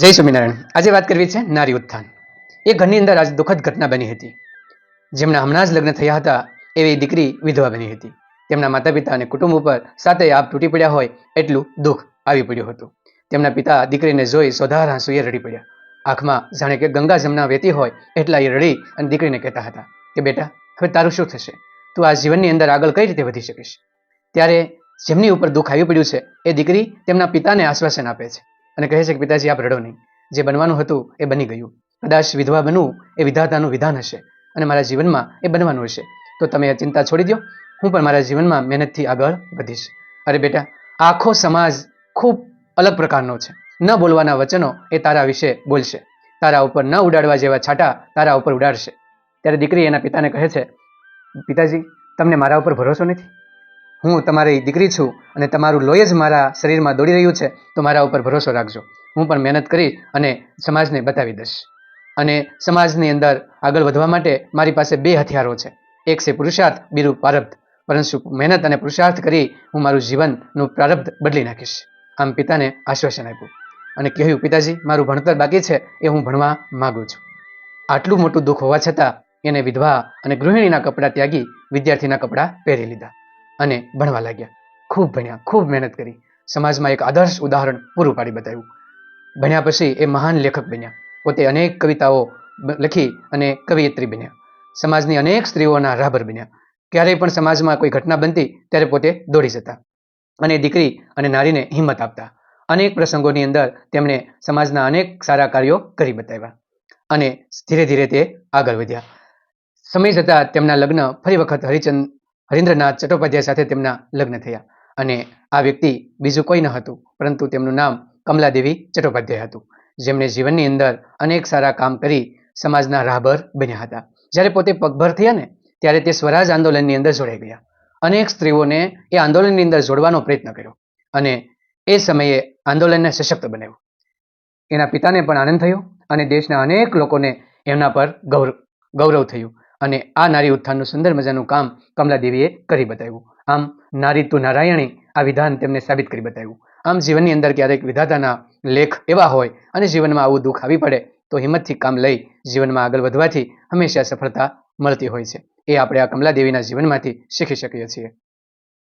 જય સ્વામિનારાયણ. આજે વાત કરવી છે નારી ઉત્થાન. એ ઘરની અંદર આજ દુઃખદ ઘટના બની હતી. જેમના હમણાં જ લગ્ન થયા હતા, એવી દીકરી વિધવા બની હતી. તેમના માતા પિતા અને કુટુંબ ઉપર સાથે આપ તૂટી પડ્યા હોય એટલું દુઃખ આવી પડ્યું હતું. તેમના પિતા દીકરીને જોઈ સોધાર આંસુએ રડી પડ્યા. આંખમાં જાણે કે ગંગા જમના વેતી હોય એટલા એ રડી અને દીકરીને કહેતા હતા કે, બેટા, હવે તારું શું થશે? તું આ જીવનની અંદર આગળ કઈ રીતે વધી શકીશ? ત્યારે જેમની ઉપર દુઃખ આવી પડ્યું છે, એ દીકરી તેમના પિતાને આશ્વાસન આપે છે. અને કહે છે કે પિતાજી, આપ રડો નહીં. જે બનવાનું હતું એ બની ગયું. કદાચ વિધવા બનવું એ વિધાતાનું વિધાન હશે અને મારા જીવનમાં એ બનવાનું હશે. તો તમે આ ચિંતા છોડી દો હું પણ મારા જીવનમાં મહેનતથી આગળ વધીશ. અરે બેટા, આખો સમાજ ખૂબ અલગ પ્રકારનો છે. ન બોલવાના વચનો એ તારા વિશે બોલશે. તારા ઉપર ન ઉડાડવા જેવા છાંટા તારા ઉપર ઉડાડશે. ત્યારે દીકરી એના પિતાને કહે છે, પિતાજી, તમને મારા ઉપર ભરોસો નથી? હું તમારી દીકરી છું અને તમારું લોહી જ મારા શરીરમાં દોડી રહ્યું છે, તો મારા ઉપર ભરોસો રાખજો. હું પણ મહેનત કરી અને સમાજને બતાવી દઈશ. અને સમાજની અંદર આગળ વધવા માટે મારી પાસે બે હથિયારો છે. એક છે પુરુષાર્થ, બીજું પ્રારબ્ધ. પરંતુ મહેનત અને પુરુષાર્થ કરી હું મારું જીવનનું પ્રારબ્ધ બદલી નાખીશ. આમ પિતાને આશ્વાસન આપ્યું. અને કહ્યું, પિતાજી, મારું ભણતર બાકી છે એ હું ભણવા માગું છું. આટલું મોટું દુઃખ હોવા છતાં એને વિધવા અને ગૃહિણીના કપડાં ત્યાગી વિદ્યાર્થીના કપડાં પહેરી લીધા. અને ભણવા લાગ્યા. ખૂબ ભણ્યા, ખૂબ મહેનત કરી. સમાજમાં એક આદર્શ ઉદાહરણ પૂરું પાડી બતાવ્યું. ભણ્યા પછી એ મહાન લેખક બન્યા. પોતે અનેક કવિતાઓ લખી અને કવિયત્રી બન્યા. સમાજની અનેક સ્ત્રીઓના રાહબર બન્યા. ક્યારેય પણ સમાજમાં કોઈ ઘટના બનતી ત્યારે પોતે દોડી જતા અને દીકરી અને નારીને હિંમત આપતા. અનેક પ્રસંગોની અંદર તેમણે સમાજના અનેક સારા કાર્યો કરી બતાવ્યા અને ધીરે ધીરે તે આગળ વધ્યા. સમય જતાં તેમના લગ્ન ફરી વખત હરિચંદ હરીન્દ્રનાથ ચટ્ટોપાધ્યાય સાથે તેમના લગ્ન થયા અને આ વ્યક્તિ બીજું કોઈ ન હતું, પરંતુ તેમનું નામ કમલાદેવી ચટ્ટોપાધ્યાય હતું. જેમણે જીવનની અંદર અનેક સારા કામ કરી સમાજના રાહબર બન્યા હતા. જ્યારે પોતે પગભર થયા ને, ત્યારે તે સ્વરાજ આંદોલનની અંદર જોડાઈ ગયા. અનેક સ્ત્રીઓને એ આંદોલનની અંદર જોડવાનો પ્રયત્ન કર્યો અને એ સમયે આંદોલનને સશક્ત બનાવ્યું. એના પિતાને પણ આનંદ થયો અને દેશના અનેક લોકોને એમના પર ગૌરવ ગૌરવ થયું. અને આ નારી ઉત્થાનનું સુંદર મજાનું કામ કમલાદેવીએ કરી બતાવ્યું. આમ, નારી તો નારાયણી, આ વિધાન તેમને સાબિત કરી બતાવ્યું. આમ, જીવનની અંદર ક્યારેક વિધાતાના લેખ એવા હોય અને જીવનમાં આવું દુઃખ આવી પડે, તો હિંમતથી કામ લઈ જીવનમાં આગળ વધવાથી હંમેશા સફળતા મળતી હોય છે. એ આપણે આ કમલાદેવીના જીવનમાંથી શીખી શકીએ છીએ.